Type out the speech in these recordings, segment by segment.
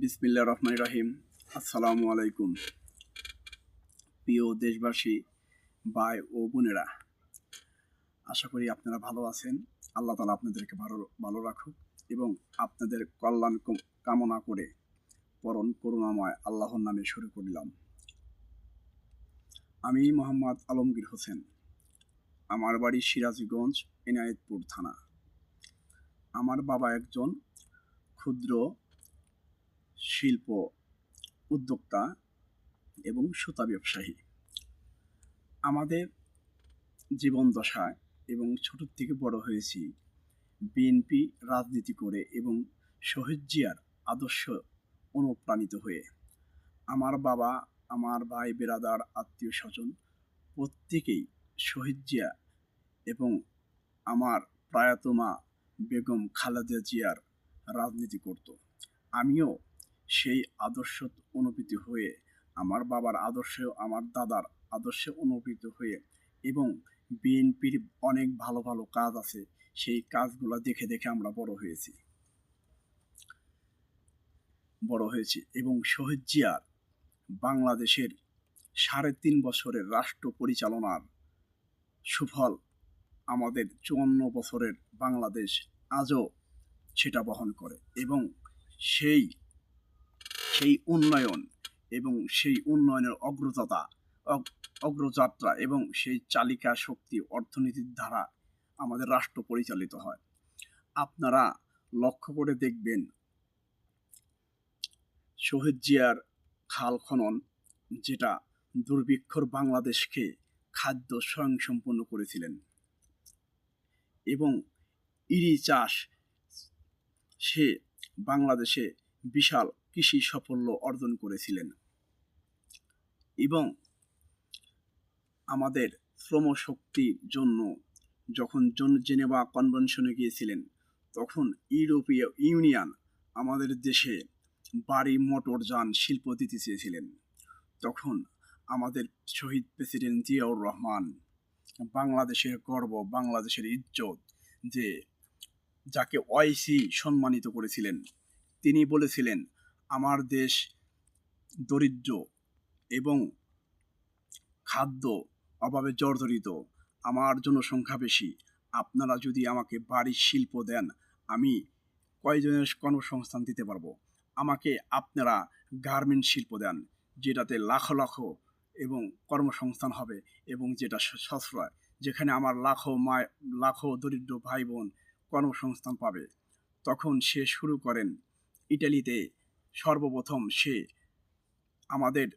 বিসমিল্লা রহমান রাহিম। আসসালামু আলাইকুম। প্রিয় দেশবাসী, ভাই ও বোনেরা, আশা করি আপনারা ভালো আছেন। আল্লাহ তালা আপনাদেরকে ভালো ভালো রাখুক এবং আপনাদের কল্যাণ কামনা করে পরম করুণাময় আল্লাহর নামে শুরু করলাম। আমি মোহাম্মদ আলমগীর হোসেন, আমার বাড়ি সিরাজগঞ্জ, এনায়েতপুর থানা। আমার বাবা একজন ক্ষুদ্র শিল্প উদ্যোক্তা এবং সুতা ব্যবসায়ী। আমাদের জীবন দশায় এবং ছোট থেকে বড় হয়েছি, বিএনপি রাজনীতি করে এবং শহীদ জিয়ার আদর্শ অনুপ্রাণিত হয়ে। আমার বাবা, আমার ভাই, বেরাদার, আত্মীয় স্বজন প্রত্যেকেই শহীদ জিয়া এবং আমার প্রয়াত মা বেগম খালেদা জিয়ার রাজনীতি করত। আমিও সেই আদর্শ অনুভূতি হয়ে, আমার বাবার আদর্শে, আমার দাদার আদর্শে অনুভূত হয়ে এবং বিএনপির অনেক ভালো ভালো কাজ আছে, সেই কাজগুলো দেখে দেখে আমরা বড় হয়েছি। বড় হয়েছি এবং শহীদ জিয়ার বাংলাদেশের সাড়ে তিন বছরের রাষ্ট্র পরিচালনার সুফল আমাদের চুয়ান্ন বছরের বাংলাদেশ আজও সেটা বহন করে এবং সেই সেই উন্নয়ন এবং সেই উন্নয়নের অগ্রযাত্রা, অগ- অগ্রযাত্রা এবং সেই চালিকা শক্তি অর্থনীতির দ্বারা আমাদের রাষ্ট্র পরিচালিত হয়। আপনারা লক্ষ্য করে দেখবেন, শহীদ জিয়ার খাল খনন যেটা দুর্ভিক্ষর বাংলাদেশকে খাদ্য স্বয়ংসম্পন্ন করেছিলেন এবং ইরি চাষ সে বাংলাদেশে বিশাল কৃষি সাফল্য অর্জন করেছিলেন। এবং আমাদের শ্রমশক্তির জন্য যখন জন জেনেভা কনভেনশনে গিয়েছিলেন, তখন ইউরোপীয় ইউনিয়ন আমাদের দেশে বাড়ি, মোটর, যান, শিল্প দিতে চেয়েছিলেন। তখন আমাদের শহীদ প্রেসিডেন্ট জিয়াউর রহমান বাংলাদেশের গর্ব, বাংলাদেশের ইজ্জত যে যাকে ওয়াইসি সম্মানিত করেছিলেন, তিনি বলেছিলেন আমার দেশ দরিদ্র এবং খাদ্য অভাবে জর্জরিত। আমার জনসংখ্যা বেশি। আপনারা যদি আমাকে বাড়ির শিল্প দেন, আমি কয়জনের কর্মসংস্থান দিতে পারব? আমাকে আপনারা গার্মেন্ট শিল্প দেন, যেটাতে লাখো লাখো এবং কর্মসংস্থান হবে এবং যেটা সশ্রয়, যেখানে আমার লাখো মায়, লাখো দরিদ্র ভাই বোন কর্মসংস্থান পাবে। তখন সে শুরু করেন ইটালিতে সর্বপ্রথম সে আমাদের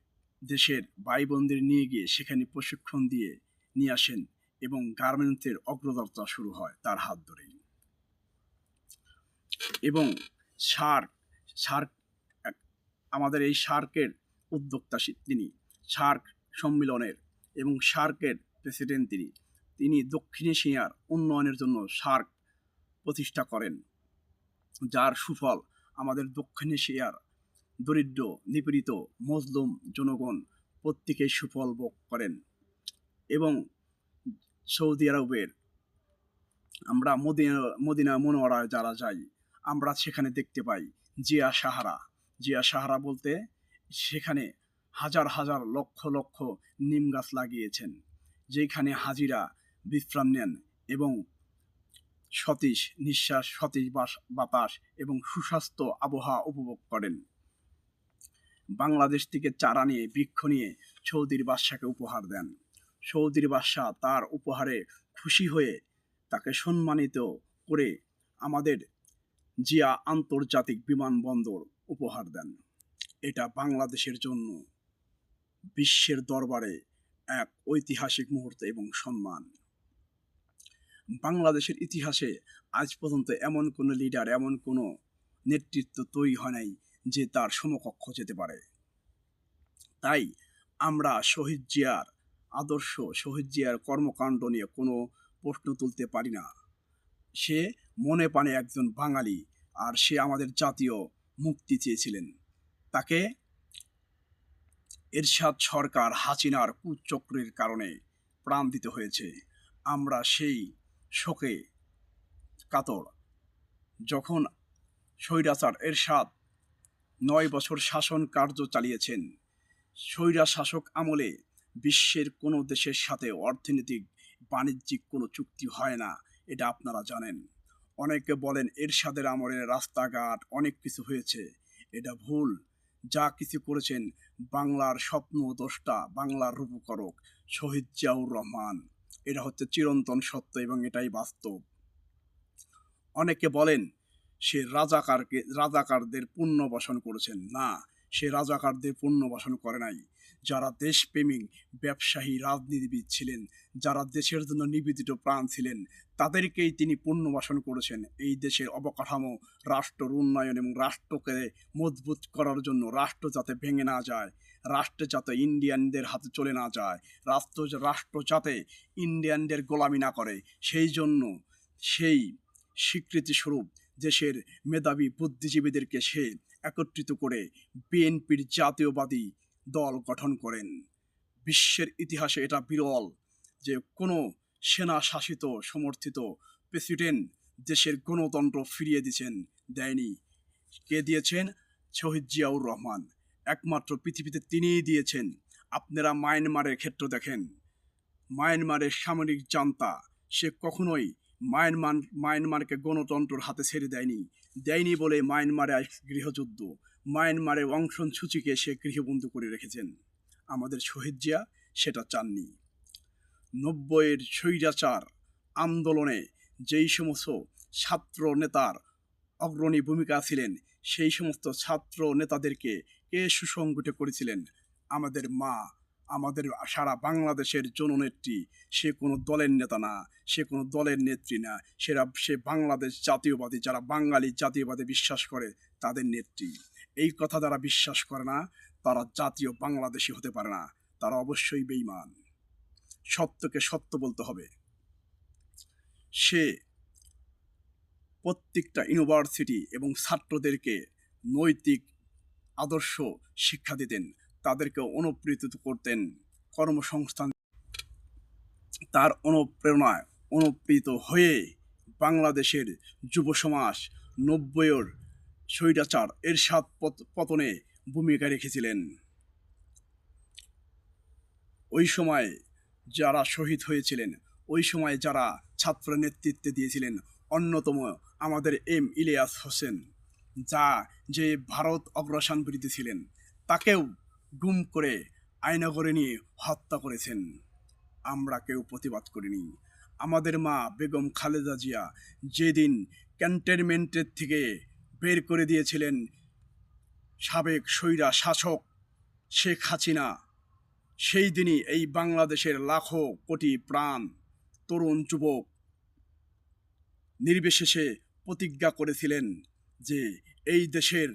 দেশের ভাই বোনদের নিয়ে গিয়ে সেখানে প্রশিক্ষণ দিয়ে নিয়ে আসেন এবং গার্মেন্টসের অগ্রযাত্রা শুরু হয় তার হাত ধরেই। এবং সার্ক সার্ক আমাদের এই সার্কের উদ্যোক্তা তিনি সার্ক সম্মেলনের এবং সার্কের প্রেসিডেন্ট তিনি। তিনি দক্ষিণ এশিয়ার উন্নয়নের জন্য সার্ক প্রতিষ্ঠা করেন, যার সুফল আমাদের দক্ষিণ এশিয়ার দরিদ্র, নিপীড়িত মজলুম জনগণ প্রত্যেকেই সুফল ভোগ করেন। এবং সৌদি আরবের আমরা মদিনা মদিনা মনোয়ারায় যারা যাই, আমরা সেখানে দেখতে পাই জিয়া সাহারা। জিয়া সাহারা বলতে সেখানে হাজার হাজার লক্ষ লক্ষ নিম গাছ লাগিয়েছেন যেখানে হাজিরা বিশ্রাম নেন এবং সতীশ, নিঃশ্বাস, সতীশ বাতাস এবং সুস্বাস্থ্য আবহাওয়া উপভোগ করেন। বাংলাদেশ থেকে চারা নিয়ে, বৃক্ষ নিয়ে সৌদির বাদশাকে উপহার দেন। সৌদির বাদশাহ তার উপহারে খুশি হয়ে তাকে সম্মানিত করে আমাদের জিয়া আন্তর্জাতিক বিমানবন্দর উপহার দেন। এটা বাংলাদেশের জন্য বিশ্বের দরবারে এক ঐতিহাসিক মুহূর্ত এবং সম্মান। বাংলাদেশের ইতিহাসে আজ পর্যন্ত এমন কোনো লিডার এমন কোনো নেতৃত্ব তৈরি হয় নাই যে তার সমকক্ষ যেতে পারে। তাই আমরা শহীদ জিয়ার আদর্শ, শহীদ জিয়ার কর্মকাণ্ড নিয়ে কোনো প্রশ্ন তুলতে পারি না। সে মনে প্রাণে একজন বাঙালি আর সে আমাদের জাতীয় মুক্তি চেয়েছিলেন। তাকে এরশাদ সরকার হাসিনার কুচক্রের কারণে প্রাণ দিতে হয়েছে। আমরা সেই শোকে কাতর। যখন স্বৈরাচার এরশাদ নয় বছর শাসন কার্য চালিয়েছেন। স্বৈরা শাসক আমলে বিশ্বের কোনো দেশের সাথে অর্থনৈতিক বাণিজ্যিক কোনো চুক্তি হয় না, এটা আপনারা জানেন। অনেকে বলেন এরশাদের আমলে রাস্তাঘাট অনেক কিছু হয়েছে, এটা ভুল। যা কিছু করেছেন বাংলার স্বপ্ন দোষটা বাংলার রূপকরক শহীদ জিয়াউর রহমান, এটা হচ্ছে চিরন্তন সত্য এবং এটাই বাস্তব। অনেকে বলেন সে রাজাকারকে, রাজাকারদের পুণ্যবাসন করেছেন। না, সে রাজাকারদের পুণ্যবাসন করে নাই। যারা দেশপ্রেমিক, ব্যবসায়ী, রাজনীতিবিদ ছিলেন, যারা দেশের জন্য নিবেদিত প্রাণ ছিলেন, তাদেরকেই তিনি পুণ্যবাসন করেছেন। এই দেশের অবকাঠামো রাষ্ট্রের উন্নয়ন এবং রাষ্ট্রকে মজবুত করার জন্য রাষ্ট্র যাতে ভেঙে না যায়, রাষ্ট্র যাতে ইন্ডিয়ানদের হাতে চলে না যায়, রাষ্ট্র রাষ্ট্র যাতে ইন্ডিয়ানদের গোলামি না করে, সেই জন্য সেই স্বীকৃতিস্বরূপ দেশের মেধাবী বুদ্ধিজীবীদেরকে সে একত্রিত করে বিএনপির জাতীয়বাদী দল গঠন করেন। বিশ্বের ইতিহাসে এটা বিরল যে কোনো সেনা শাসিত সমর্থিত প্রেসিডেন্ট দেশের গণতন্ত্র ফিরিয়ে দিয়েছেন দেয়নি। কে দিয়েছেন? শহীদ জিয়াউর রহমান। একমাত্র পৃথিবীতে তিনিই দিয়েছেন। আপনারা মায়ানমারের ক্ষেত্র দেখেন। মায়ানমারের সামরিক জান্তা, সে কখনোই মায়ানমার, মায়ানমারকে গণতন্ত্রের হাতে ছেড়ে দেয়নি। দেয়নি বলে মায়ানমারে গৃহযুদ্ধ। মায়ানমারে অংশন সূচিকে সে গৃহবন্দী করে রেখেছেন। আমাদের শহীদ জিয়া সেটা চাননি। নব্বইয়ের স্বৈরাচার আন্দোলনে যেই সমস্ত ছাত্র নেতার অগ্রণী ভূমিকা ছিলেন, সেই সমস্ত ছাত্র নেতাদেরকে কে সুসংগঠিত করেছিলেন? আমাদের মা আমাদের সারা বাংলাদেশের জননেত্রী, সে কোনো দলের নেতা না, সে কোনো দলের নেত্রী না, সেরা, সে বাংলাদেশ জাতীয়বাদী, যারা বাঙালি জাতীয়বাদী বিশ্বাস করে, তাদের নেত্রী। এই কথা যারা বিশ্বাস করে না, তারা জাতীয় বাংলাদেশি হতে পারে না। তারা অবশ্যই বেইমান সত্যকে সত্য বলতে হবে। সে প্রত্যেকটা ইউনিভার্সিটি এবং ছাত্রদেরকে নৈতিক আদর্শ শিক্ষা দিতেন। তাদেরকে অনুপ্রেরিত করতেন কর্মসংস্থান। তার অনুপ্রেরণায় অনুপ্রেরিত হয়ে বাংলাদেশের যুব সমাজ নব্বইয়ের স্বৈরাচার এরশাদ পত- পতনে ভূমিকা রেখেছিলেন। ওই সময় যারা শহীদ হয়েছিলেন, ওই সময় যারা ছাত্র নেতৃত্বে দিয়েছিলেন, অন্যতম আমাদের এম ইলিয়াস হোসেন, যা যে ভারত অগ্রসর বিরোধী ছিলেন, তাকেও গুম করে আয়নাগরে নিয়ে হত্যা করেছেন। আমরা কেউ প্রতিবাদ করিনি। আমাদের মা বেগম খালেদা জিয়া যেদিন ক্যান্টনমেন্টের থেকে বের করে দিয়েছিলেন সাবেক স্বৈরা শাসক শেখ হাসিনা, সেই দিনই এই বাংলাদেশের লাখো কোটি প্রাণ তরুণ যুবক নির্বিশেষে প্রতিজ্ঞা করেছিলেন যে এই দেশের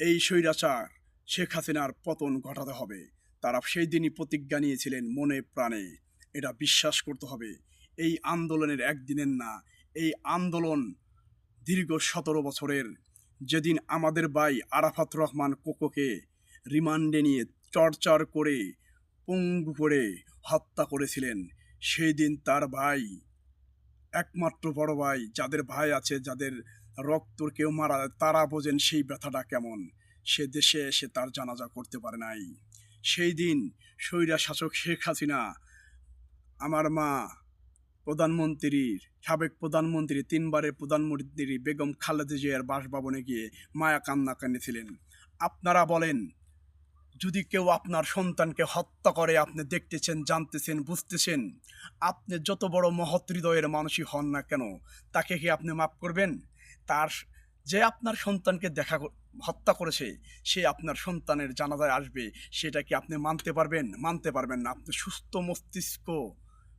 এই স্বৈরাচার শেখ হাসিনার পতন ঘটাতে হবে। তারা সেই দিনই প্রতিজ্ঞা নিয়েছিলেন মনে প্রাণে। এটা বিশ্বাস করতে হবে। এই আন্দোলনের একদিনের না, এই আন্দোলন দীর্ঘ সতেরো বছরের। যেদিন আমাদের ভাই আরাফাত রহমান কোকোকে রিমান্ডে নিয়ে টর্চার করে পঙ্গু করে হত্যা করেছিলেন, সেই দিন তার ভাই, একমাত্র বড় ভাই, যাদের ভাই আছে, যাদের রক্তর কেউ মারা, তারা বোঝেন সেই ব্যথাটা কেমন। সে দেশে এসে তার জানাজা করতে পারে নাই। সেই দিন স্বৈরা শাসক শেখ হাসিনা, আমার মা প্রধানমন্ত্রীর, সাবেক প্রধানমন্ত্রী, তিনবারের প্রধানমন্ত্রী বেগম খালেদা জিয়ার বাসভবনে গিয়ে মায়া কান্না কান্দিছিলেন আপনারা বলেন, যদি কেউ আপনার সন্তানকে হত্যা করে, আপনি দেখতেছেন, জানতেছেন, বুঝতেছেন, আপনি যত বড় মহৎ হৃদয়ের মানুষই হন না কেন, তাকে কি আপনি মাফ করবেন? তার যে আপনার সন্তানকে দেখা হত্যা করেছে, সে আপনার সন্তানের জানাজায় আসবে। সেটা কি আপনি মানতে পারবেন? মানতে পারবেন না। আপনি সুস্থ মস্তিষ্ক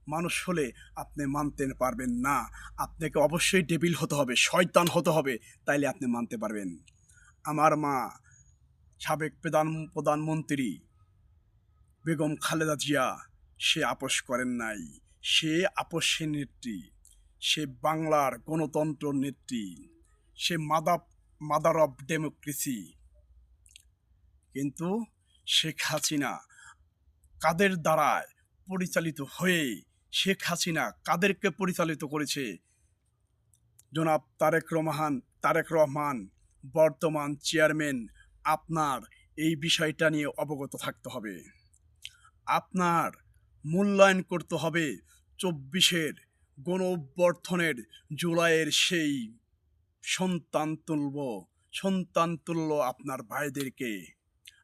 মানুষ হলে আপনি মানতে পারবেন না। আপনাকে অবশ্যই ডেবিল হতে হবে, শয়তান হতে হবে, তাইলে আপনি মানতে পারবেন। আমার মা, সাবেক প্রধান, প্রধানমন্ত্রী বেগম খালেদা জিয়া, সে আপোষ করেন নাই। সে আপোষের নেত্রী। সে বাংলার গণতন্ত্র নেত্রী। সে মাদার মাদার অফ ডেমোক্রেসি। কিন্তু শেখ হাসিনা কাদের দ্বারায় পরিচালিত হয়ে শেখ হাসিনা কাদেরকে পরিচালিত করেছে? জনাব তারেক রহমান তারেক রহমান, বর্তমান চেয়ারম্যান, আপনার এই বিষয়টা নিয়ে অবগত থাকতে হবে। আপনার মূল্যায়ন করতে হবে চব্বিশের গণ জুলাইয়ের সেই সন্তান তুলব, সন্তান তুল্য আপনার ভাইদেরকে।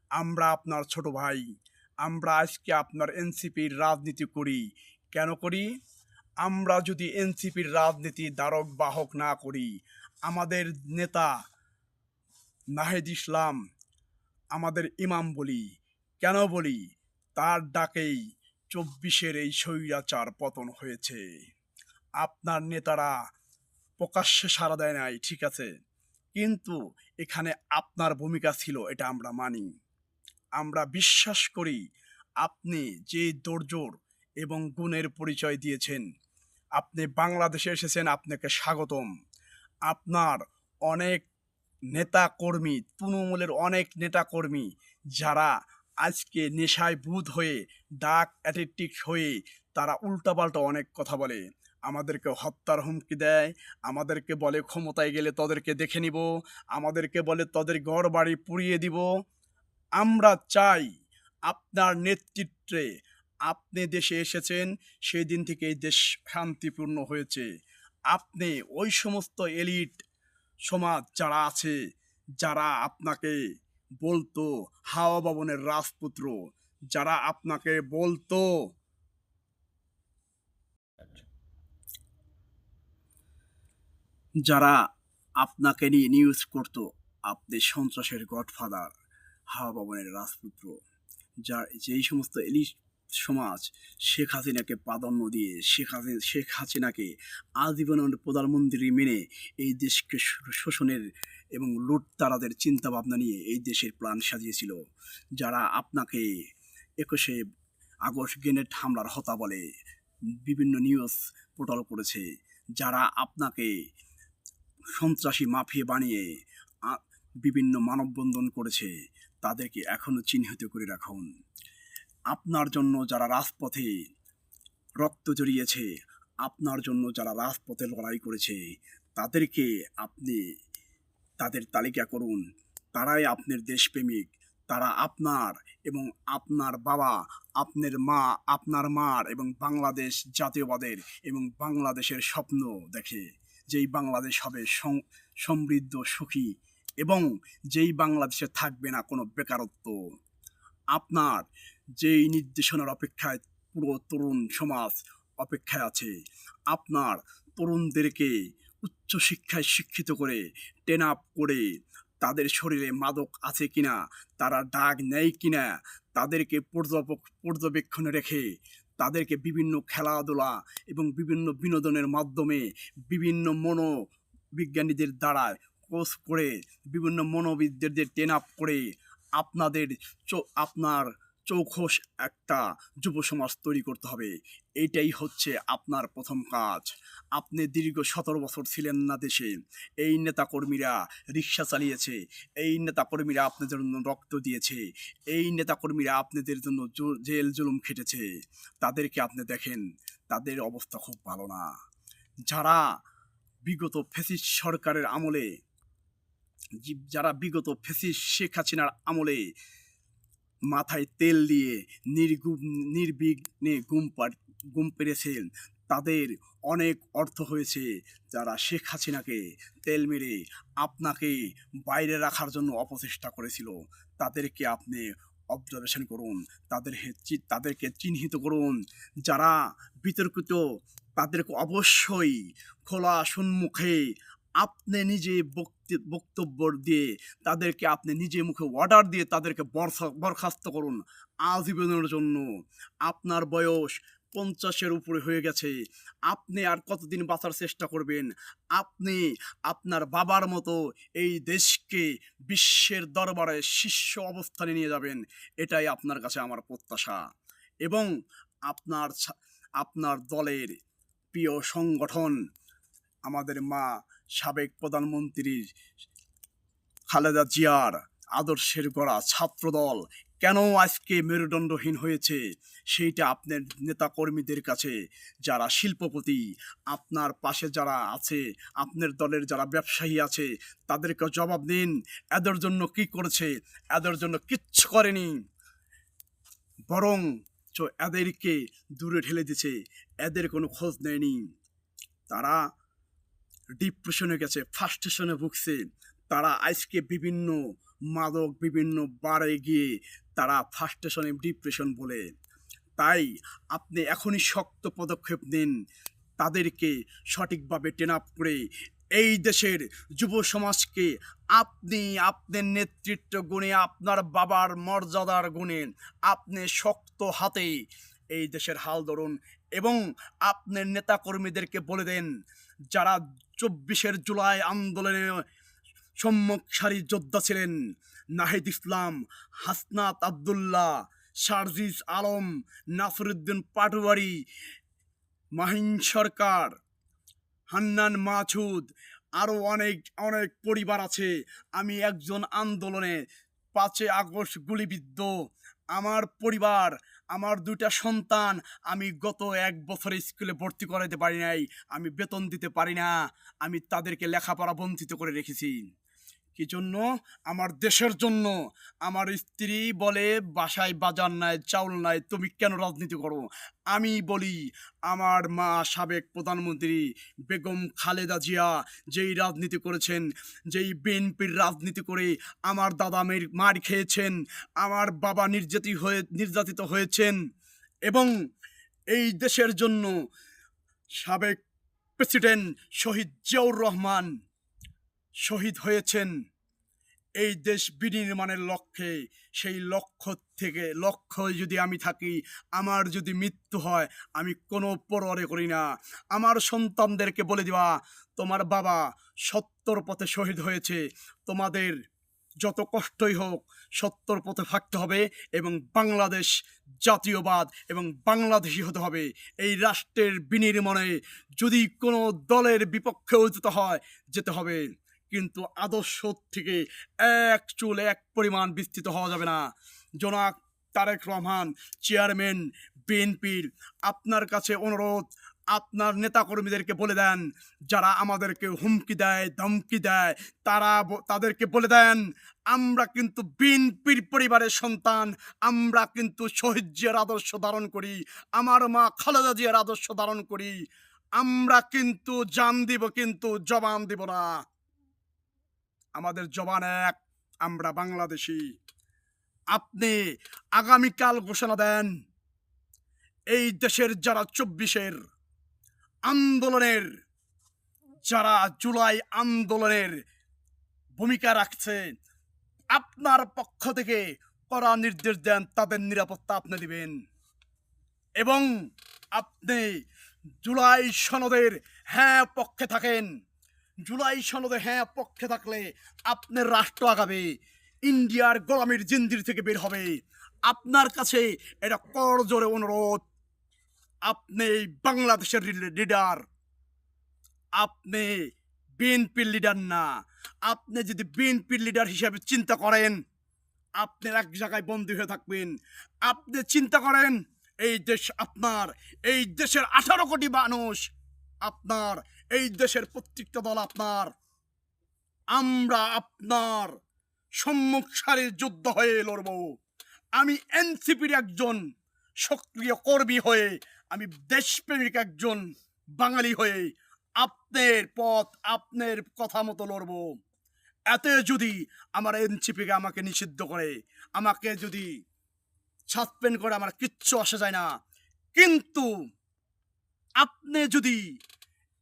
আমরা আপনার ছোট ভাই, আমরা আজকে আপনার এনসিপির রাজনীতি করি। কেন করি? আমরা যদি এনসিপির রাজনীতি দ্বারক বাহক না করি, আমাদের নেতা নাহিদ ইসলাম, আমাদের ইমাম বলি, কেন বলি? তার ডাকেই চব্বিশের এই স্বৈরাচার পতন হয়েছে। আপনার নেতারা প্রকাশ্যে সাড়া দেয় নাই, ঠিক আছে? কিন্তু এখানে আপনার ভূমিকা ছিল, এটা আমরা মানি। আমরা বিশ্বাস করি আপনি যে দৌর্জোর এবং গুণের পরিচয় দিয়েছেন, আপনি বাংলাদেশে এসেছেন, আপনাকে স্বাগতম। আপনার অনেক নেতা কর্মী তৃণমূলের অনেক নেতা কর্মী যারা আজকে নেশায় বুধ হয়ে ডাক অ্যাটিটিক হয়ে তারা উল্টাপাল্টা অনেক কথা বলে। আমাদেরকে হত্যার হুমকি দেয়, আমাদেরকে বলে ক্ষমতায় গেলে তাদেরকে দেখে নিব, আমাদেরকে বলে তাদের ঘর বাড়ি পুড়িয়ে দিব। আমরা চাই আপনার নেতৃত্বে আপনি দেশে এসেছেন সেই দিন থেকে এই দেশ শান্তিপূর্ণ হয়েছে। আপনি ওই সমস্ত এলিট সমাজ যারা আছে, যারা আপনাকে বলতো হাওয়া ভবনের রাজপুত্র, যারা আপনাকে বলতো যারা আপনাকে নিয়ে নিউজ করতো, আপনি সন্ত্রাসের গডফাদার, হাওয়া ভবনের রাজপুত্র যা যেই সমস্ত এলিট সমাজ, শেখ হাসিনাকে প্রাধান্য দিয়ে, শেখ হাসিনা শেখ হাসিনাকে আজীবন প্রধানমন্ত্রী মেনে এই দেশকে শোষণের এবং লুটতারাদের চিন্তাভাবনা নিয়ে এই দেশের প্ল্যান সাজিয়েছিল। যারা আপনাকে একুশে আগস্ট গ্রেনেড হামলার হতা বলে বিভিন্ন নিউজ পোর্টাল করেছে, যারা আপনাকে সন্ত্রাসী মাফিয়া বানিয়ে বিভিন্ন মানববন্ধন করেছে, তাদেরকে এখনও চিহ্নিত করে রাখুন। আপনার জন্য যারা রাজপথে রক্ত জড়িয়েছে, আপনার জন্য যারা রাজপথে লড়াই করেছে, তাদেরকে আপনি তাদের তালিকা করুন। তারাই আপনার দেশপ্রেমিক। তারা আপনার এবং আপনার বাবা, আপনার মা, আপনার মার এবং বাংলাদেশ জাতীয়বাদের এবং বাংলাদেশের স্বপ্ন দেখে। যেই বাংলাদেশ হবে সম- সমৃদ্ধ, সুখী এবং যেই বাংলাদেশে থাকবে না কোনো বেকারত্ব। আপনার যেই নির্দেশনার অপেক্ষায় পুরো তরুণ সমাজ অপেক্ষায় আছে, আপনার তরুণদেরকে উচ্চশিক্ষায় শিক্ষিত করে টেন আপ করে তাদের শরীরে মাদক আছে কিনা, তারা ডাক নেয় কিনা, তাদেরকে পর্যবেক- পর্যবেক্ষণে রেখে তাদেরকে বিভিন্ন খেলাধুলা এবং বিভিন্ন বিনোদনের মাধ্যমে বিভিন্ন মনোবিজ্ঞানীদের দ্বারা কোর্স করে, বিভিন্ন মনোবিদদের টেন আপ করে আপনাদের চো- আপনার চৌখোশ একটা যুব সমাজ তৈরি করতে হবে। এইটাই হচ্ছে আপনার প্রথম কাজ। আপনি দীর্ঘ সতেরো বছর ছিলেন না দেশে। এই নেতাকর্মীরা রিক্সা চালিয়েছে। এই নেতাকর্মীরা আপনাদের জন্য রক্ত দিয়েছে। এই নেতাকর্মীরা আপনাদের জন্য জেল জুলুম খেটেছে। তাদেরকে আপনি দেখেন, তাদের অবস্থা খুব ভালো না। যারা বিগত ফেসিস সরকারের আমলে যারা বিগত ফেসিস শেখ হাসিনার আমলে মাথায় তেল দিয়ে নির্গুম নির্বিঘ্নে গুম গুম পেরেছেন। তাদের অনেক অর্থ হয়েছে। যারা শেখ হাসিনাকে তেল মেরে আপনাকে বাইরে রাখার জন্য অপচেষ্টা করেছিল, তাদেরকে আপনি অবজারভেশন করুন, তাদের তাদেরকে চিহ্নিত করুন। যারা বিতর্কিত, তাদেরকে অবশ্যই খোলা সম্মুখে আপনি নিজে বক্তি- বক্তব্য দিয়ে, তাদেরকে আপনি নিজে মুখে অর্ডার দিয়ে তাদেরকে বরখা- বরখাস্ত করুন। আজীবনের জন্য আপনার বয়স পঞ্চাশের উপরে হয়ে গেছে। আপনি আর কতদিন বাঁচার চেষ্টা করবেন? আপনি আপনার বাবার মতো এই দেশকে বিশ্বের দরবারে শীর্ষ অবস্থানে নিয়ে যাবেন। এটাই আপনার কাছে আমার প্রত্যাশা। এবং আপনার আপনার দলের প্রিয় সংগঠন আমাদের মা সাবেক প্রধানমন্ত্রী খালেদা জিয়ার আদর্শের গড়া ছাত্রদল কেন আজকে মেরুদণ্ডহীন হয়েছে? সেইটা আপনার নেতাকর্মীদের কাছে, যারা শিল্পপতি, আপনার পাশে যারা আছে, আপনার দলের যারা ব্যবসায়ী আছে তাদেরকে জবাব দিন। এদের জন্য কি করেছে? এদের জন্য কিচ্ছু করেনি। বরং এদেরকে দূরে ঠেলে দিছে এদের কোনো খোঁজ নেয়নি। তারা ডিপ্রেশনে গেছে ফার্স্টেশনে ভুগছে। তারা আজকে বিভিন্ন মাদক, বিভিন্ন বারে গিয়ে তারা ফার্স্টেশনে ডিপ্রেশন বলে। তাই আপনি এখনই শক্ত পদক্ষেপ নিন। তাদেরকে সঠিকভাবে টেন আপ করে এই দেশের যুব সমাজকে আপনি আপনার নেতৃত্ব গুণে, আপনার বাবার মর্যাদার গুণে, আপনি শক্ত হাতে এই দেশের হাল ধরুন এবং আপনার নেতাকর্মীদেরকে বলে দেন, যারা চব্বিশের জুলাই আন্দোলনে সম্মুখ সারি যোদ্ধা ছিলেন নাহিদ ইসলাম, হাসনাত আবদুল্লাহ, শারজিস আলম, নাসরুদ্দিন পাটোয়ারি, মাহিন সরকার, হান্নান মাছুদ আরও অনেক অনেক পরিবার আছে। আমি একজন আন্দোলনে পাঁচে আগস্ট গুলিবিদ্ধ। আমার পরিবার, আমার দুইটা সন্তান, আমি গত এক বছর স্কুলে ভর্তি করাতে পারি নাই। আমি বেতন দিতে পারি না। আমি তাদেরকে লেখাপড়া বঞ্চিত করে রেখেছি। কি জন্য? আমার দেশের জন্য। আমার স্ত্রী বলে, বাসায় বাজার নাই, চাউল নাই, তুমি কেন রাজনীতি করো? আমি বলি, আমার মা সাবেক প্রধানমন্ত্রী বেগম খালেদা জিয়া যেই রাজনীতি করেছেন, যেই বিএনপির রাজনীতি করে আমার দাদা মেয়ের মার খেয়েছেন, আমার বাবা নির্যাতিত হয়ে, নির্যাতিত হয়েছেন এবং এই দেশের জন্য সাবেক প্রেসিডেন্ট শহীদ জিয়াউর রহমান শহীদ হয়েছেন। এই দেশ বিনির্মাণের লক্ষ্যে, সেই লক্ষ্য থেকে লক্ষ্য যদি আমি থাকি, আমার যদি মৃত্যু হয়, আমি কোনো পরোয়ারে করি না। আমার সন্তানদেরকে বলে দেওয়া তোমার বাবা সত্তর পথে শহীদ হয়েছে। তোমাদের যত কষ্টই হোক, সত্তর পথে থাকতে হবে এবং বাংলাদেশ জাতীয়বাদ এবং বাংলাদেশি হতে হবে। এই রাষ্ট্রের বিনির্মাণে যদি কোনো দলের বিপক্ষেও যেতে হয়, যেতে হবে। কিন্তু আদর্শ থেকে এক চুল এক পরিমাণ বিস্তৃত হওয়া যাবে না। জনাক তারেক রহমান, চেয়ারম্যান, বিএনপির আপনার কাছে অনুরোধ, আপনার নেতাকর্মীদেরকে বলে দেন, যারা আমাদেরকে হুমকি দেয়, ধমকি দেয়, তারা তাদেরকে বলে দেন, আমরা কিন্তু বিএনপির পরিবারের সন্তান, আমরা কিন্তু শহীদ জিয়ার আদর্শ ধারণ করি, আমার মা খালেদা জিয়ার আদর্শ ধারণ করি, আমরা কিন্তু জান দিব কিন্তু জবান দিব না। আমাদের জবান এক, আমরা বাংলাদেশি। আপনি আগামীকাল ঘোষণা দেন, এই দেশের যারা চব্বিশের আন্দোলনের, যারা জুলাই আন্দোলনের ভূমিকা রাখছে, আপনার পক্ষ থেকে কড়া নির্দেশ দেন, তাদের নিরাপত্তা আপনি দিবেন। এবং আপনি জুলাই সনদের হ্যাঁ পক্ষে থাকেন। জুলাই সনদে হ্যাঁ পক্ষে থাকলে আপনার রাষ্ট্র আগাবে, ইন্ডিয়ার গোলামির জিন্দির থেকে বের হবে। আপনার কাছে এটা কর জোরে অনুরোধ, আপনি বাংলাদেশের লিডার আপনি বিএনপির লিডার না। আপনি যদি বিএনপির লিডার হিসাবে চিন্তা করেন, আপনি এক জায়গায় বন্দী হয়ে থাকবেন। আপনি চিন্তা করেন, এই দেশ আপনার, এই দেশের আঠারো কোটি মানুষ আপনার এই দেশের প্রত্যেকটা দল আপনার। আমরা আপনার সম্মুখ সারির যুদ্ধ হয়ে লড়ব। আমি এনসিপির একজন সক্রিয় কর্মী হয়ে, আমি দেশপ্রেমিক একজন বাঙালি হয়ে আপনার পথ, আপনার কথা মতো লড়ব। এতে যদি আমার এনসিপিকে আমাকে নিষিদ্ধ করে, আমাকে যদি সাসপেন্ড করে, আমার কিচ্ছু আসা যায় না। কিন্তু আপনি যদি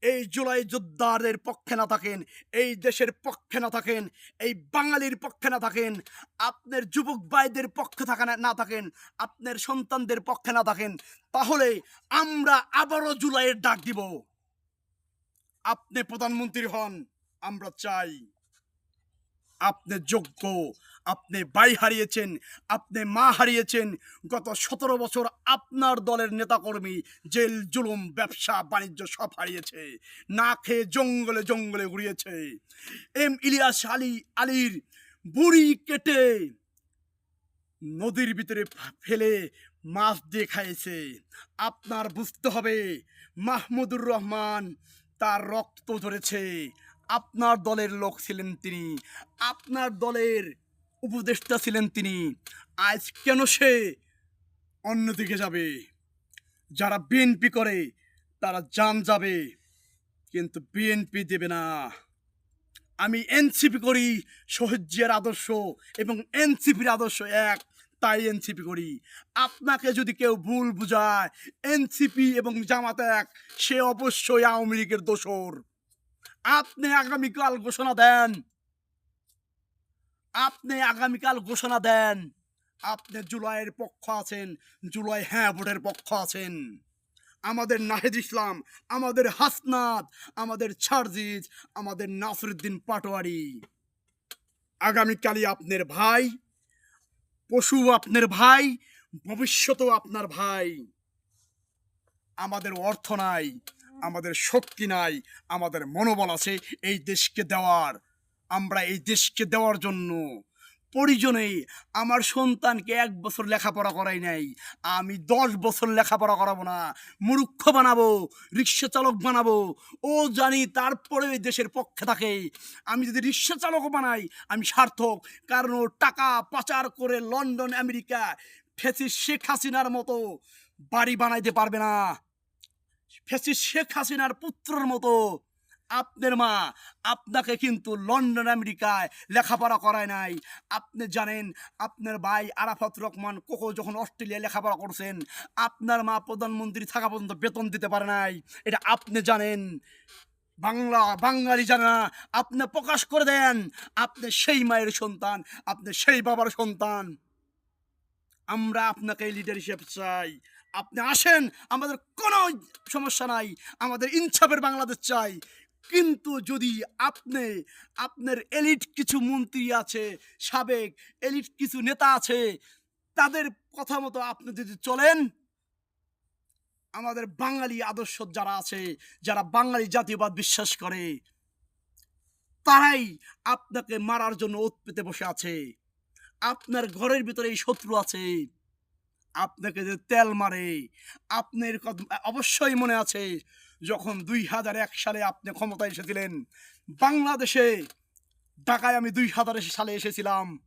এই জুলাই যোদ্ধাদের পক্ষে না থাকেন, এই দেশের পক্ষে না থাকেন, এই বাঙালির পক্ষে না থাকেন, আপনার যুবক ভাইদের পক্ষে থাকা না থাকেন, আপনার সন্তানদের পক্ষে না থাকেন, তাহলে আমরা আবারও জুলাইয়ের ডাক দিব। আপনি প্রধানমন্ত্রী হন, আমরা চাই। আপনি যোগ্য আপনি ভাই হারিয়েছেন, আপনি মা হারিয়েছেন। গত সতেরো বছর আপনার দলের নেতাকর্মী জেল, জুলুম, ব্যবসা, বাণিজ্য সব হারিয়েছে। না খেয়ে জঙ্গলে জঙ্গলে ঘুরিয়েছে। এম ইলিয়াস আলী আলীর বুড়ি কেটে নদীর ভিতরে ফেলে মাছ দিয়ে খাইয়েছে আপনার বুঝতে হবে, মাহমুদুর রহমান তার রক্ত ধরেছে। আপনার দলের লোক ছিলেন তিনি। আপনার দলের উপদেষ্টা ছিলেন তিনি। আজ কেন সে অন্যদিকে যাবে? যারা বিএনপি করে, তারা জান যাবে। কিন্তু বিএনপি দেবে না। আমি এনসিপি করি, শহীদ আদর্শ এবং এনসিপির আদর্শ এক, তাই এনসিপি করি। আপনাকে যদি কেউ ভুল বুঝায় এনসিপি এবং জামাত এক, সে অবশ্যই আওয়ামী লীগের দোসর আপনি আগামীকাল ঘোষণা দেন। আপনি আগামীকাল ঘোষণা দেন। আপনি জুলাইয়ের পক্ষ আছেন, জুলাই হ্যাঁ ভোটের পক্ষ আছেন। আমাদের নাহিদ ইসলাম, আমাদের হাসনাত, আমাদের ছারজিজ, আমাদের নাসরুদ্দিন পাটোয়ারি। আগামীকালই আপনার ভাই পশু আপনার ভাই, ভবিষ্যতেও আপনার ভাই। আমাদের অর্থ নাই, আমাদের শক্তি নাই, আমাদের মনোবল আছে এই দেশকে দেওয়ার। আমরা এই দেশকে দেওয়ার জন্য। পরিজনে আমার সন্তানকে এক বছর লেখাপড়া করাই নাই। আমি দশ বছর লেখাপড়া করাবো না। মূর্খ বানাবো, রিক্সা চালক বানাবো। ও জানি তারপরে এই দেশের পক্ষে থাকে। আমি যদি রিক্সা চালকও বানাই, আমি সার্থক। কারণ টাকা পাচার করে লন্ডন, আমেরিকা, ফেসি শেখ হাসিনার মতো বাড়ি বানাইতে পারবে না। ফেসি শেখ হাসিনার পুত্রর মতো আপনার মা আপনাকে কিন্তু লন্ডন, আমেরিকায় লেখাপড়া করায় নাই। আপনি জানেন, আপনার ভাই আরাফাত রহমান কোকো যখন অস্ট্রেলিয়ায় লেখাপড়া করছেন, আপনার মা প্রধানমন্ত্রী থাকা পর্যন্ত বেতন দিতে পারে নাই। এটা আপনি জানেন। বাংলা, বাঙালি জানে আপনি প্রকাশ করে দেন, আপনি সেই মায়ের সন্তান, আপনি সেই বাবার সন্তান। আমরা আপনাকে লিডারশিপ চাই। আপনি আসেন, আমাদের কোনো সমস্যা নাই। আমাদের ইনসাফের বাংলাদেশ চাই। কিন্তু যদি আপনি, আপনার এলিট কিছু মন্ত্রী আছে, সাবেক এলিট কিছু নেতা আছে, তাদের কথা মতো আপনি যদি চলেন, আমাদের বাঙালি আদর্শ যারা আছে, যারা বাঙালি জাতীয়বাদ বিশ্বাস করে, তারাই আপনাকে মারার জন্য ওত পেতে বসে আছে। আপনার ঘরের ভিতরে এই শত্রু আছে। আপনাকে যে তেল মারে, আপনার অবশ্যই মনে আছে। যখন দুই হাজার এক সালে আপনি ক্ষমতায় এসেছিলেন, বাংলাদেশে ঢাকায় আমি দুই হাজার সালে এসেছিলাম।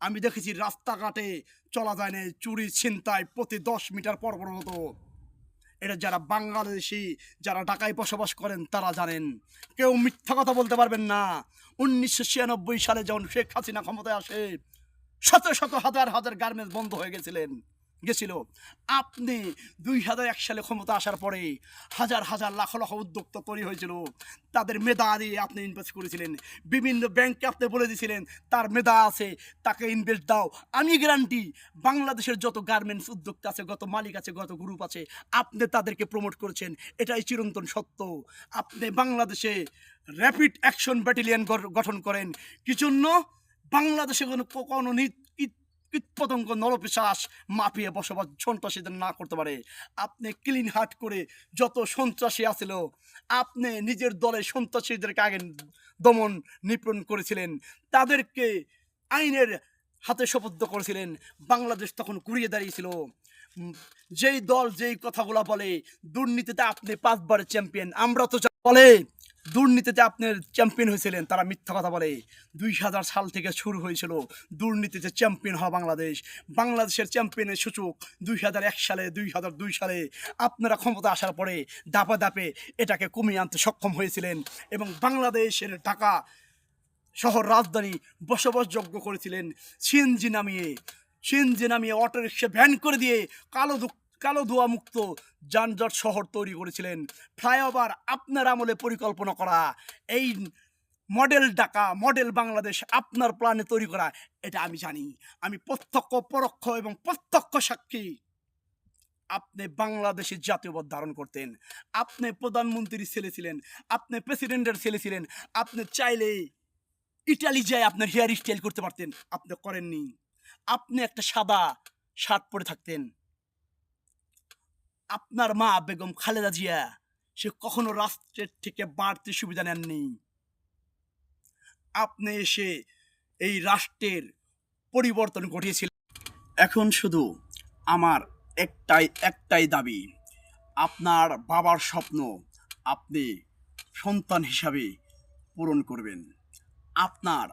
আমি দেখেছি রাস্তাঘাটে চলা যায় না, চুরি ছিনতাই প্রতি দশ মিটার পর পর হতো এটা যারা বাংলাদেশি, যারা ঢাকায় বসবাস করেন, তারা জানেন। কেউ মিথ্যা কথা বলতে পারবেন না। উনিশশো ছিয়ানব্বই সালে যখন শেখ হাসিনা ক্ষমতায় আসে, শত শত হাজার হাজার গার্মেন্টস বন্ধ হয়ে গেছিলেন। গেছিল। আপনি দুই হাজার এক সালে ক্ষমতা আসার পরে হাজার হাজার লাখ লাখ উদ্যোক্তা তৈরি হয়েছিল। তাদের মেধা দিয়ে আপনি ইনভেস্ট করেছিলেন। বিভিন্ন ব্যাংকে আপনি বলে দিয়েছিলেন, তার মেধা আছে, তাকে ইনভেস্ট দাও। আমি গ্যারান্টি বাংলাদেশের যত গার্মেন্টস উদ্যোক্তা আছে গত মালিক আছে গত গ্রুপ আছে, আপনি তাদেরকে প্রমোট করেছেন। এটাই চিরন্তন সত্য। আপনি বাংলাদেশে র্যাপিড অ্যাকশন ব্যাটালিয়ন গঠন করেন। কি জন্য? বাংলাদেশে কোনো কোনো কীটপতঙ্গ নরপিশ্বাস মাপিয়ে বসবাস সন্ত্রাসীদের না করতে পারে। আপনি ক্লিন হার্ট করে যত সন্ত্রাসী আছিল, আপনি নিজের দলে সন্ত্রাসীদেরকে আগে দমন নিপূরণ করেছিলেন। তাদেরকে আইনের হাতে শপথ করেছিলেন। বাংলাদেশ তখন কুড়িয়ে দাঁড়িয়েছিল। যেই দল যেই কথাগুলো বলে, দুর্নীতিতে আপনি পাঁচবার চ্যাম্পিয়ন আমরা তো বলে। দুর্নীতিতে আপনি চ্যাম্পিয়ন হয়েছিলেন, তারা মিথ্যা কথা বলে। দুই হাজার সাল থেকে শুরু হয়েছিল দুর্নীতিতে চ্যাম্পিয়ন হওয়া বাংলাদেশ। বাংলাদেশের চ্যাম্পিয়নের সূচক দুই হাজার এক সালে, দুই হাজার দুই সালে। আপনারা ক্ষমতা আসার পরে দাপে দাপে এটাকে কমিয়ে আনতে সক্ষম হয়েছিলেন এবং বাংলাদেশের ঢাকা শহর রাজধানী বসবাসযোগ্য করেছিলেন। সিএনজি নামিয়ে সিএনজি নামিয়ে অটোরিক্সা ভ্যান করে দিয়ে কালো ধু- কালো ধোয়া মুক্ত যানজট শহর তৈরি করেছিলেন। ফ্লাইওভার আপনার আমলে পরিকল্পনা করা, এই মডেল ঢাকা, মডেল বাংলাদেশ আপনার প্ল্যানে তৈরি করা, এটা আমি জানি। আমি প্রত্যক্ষ, পরোক্ষ এবং প্রত্যক্ষ সাক্ষী। আপনি বাংলাদেশের জাতীয় জাতীয়বাদ ধারণ করতেন। আপনি প্রধানমন্ত্রীর ছেলে ছিলেন, আপনি প্রেসিডেন্টের ছেলে ছিলেন, আপনি চাইলে ইটালি যায় আপনার হেয়ার স্টাইল করতে পারতেন, আপনি করেননি। আপনি একটা সাদা শার্ট পরে থাকতেন। আপনার মা বেগম খালেদা জিয়া, সে কখনো রাষ্ট্রের থেকে বাড়তি সুবিধা নেননি। আপনি এসে এই রাষ্ট্রের পরিবর্তন ঘটিয়েছিলেন। এখন শুধু আমার একটাই একটাই দাবি, আপনার বাবার স্বপ্ন আপনি সন্তান হিসাবে পূরণ করবেন। আপনার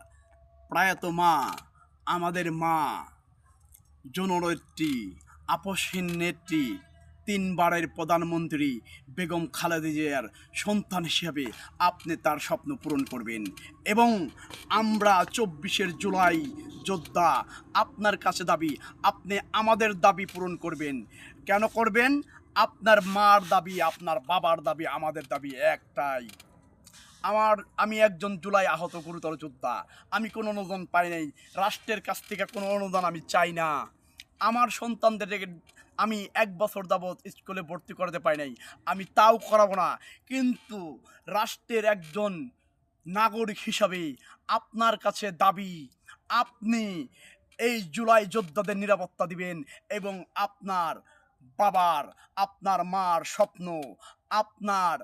প্রয়াত মা, আমাদের মা, জননেত্রী, আপসহীন নেত্রী তিনবারের প্রধানমন্ত্রী বেগম খালেদা জিয়ার সন্তান হিসাবে আপনি তার স্বপ্ন পূরণ করবেন। এবং আমরা চব্বিশের জুলাই যোদ্ধা, আপনার কাছে দাবি, আপনি আমাদের দাবি পূরণ করবেন। কেন করবেন? আপনার মার দাবি, আপনার বাবার দাবি, আমাদের দাবি একটাই। আমার, আমি একজন জুলাই আহত গুরুতর যোদ্ধা। আমি কোনো অনুদান পাই নাই। রাষ্ট্রের কাছ থেকে কোনো অনুদান আমি চাই না। আমার সন্তানদের আমি এক বছর যাবৎ স্কুলে ভর্তি করাতে পারি নাই। আমি তাও করাবো না। কিন্তু রাষ্ট্রের একজন নাগরিক হিসাবে আপনার কাছে দাবি, আপনি এই জুলাই যোদ্ধাদের নিরাপত্তা দিবেন এবং আপনার বাবার, আপনার মার স্বপ্ন, আপনার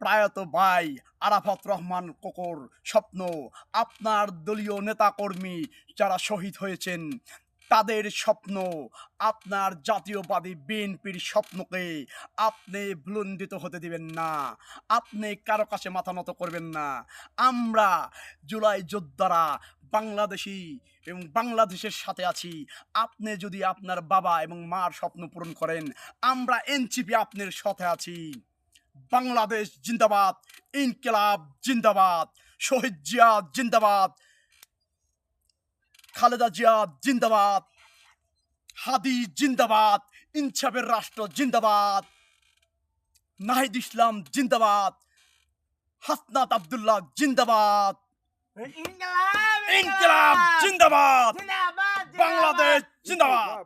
প্রয়াত ভাই আরাফাত রহমান কোকর স্বপ্ন, আপনার দলীয় নেতাকর্মী যারা শহীদ হয়েছেন তাদের স্বপ্ন, আপনার জাতীয়বাদী বিএনপির স্বপ্নকে আপনি ভুলন্দিত হতে দিবেন না। আপনি কারও কাছে মাথা নত করবেন না। আমরা জুলাই যোদ্ধারা, বাংলাদেশি এবং বাংলাদেশের সাথে আছি। আপনি যদি আপনার বাবা এবং মার স্বপ্ন পূরণ করেন, আমরা এনসিপি আপনার সাথে আছি। বাংলাদেশ জিন্দাবাদ, ইনকিলাব জিন্দাবাদ, শহীদ জিয়া জিন্দাবাদ খালেদা জিয়া জিন্দাবাদ। হাদি জিন্দাবাদ ইনসাফের রাষ্ট্র জিন্দাবাদ। নাহিদ ইসলাম জিন্দাবাদ হাসনাত আবদুল্লাহ জিন্দাবাদ। ইনকলাব জিন্দাবাদ। বাংলাদেশ জিন্দাবাদ।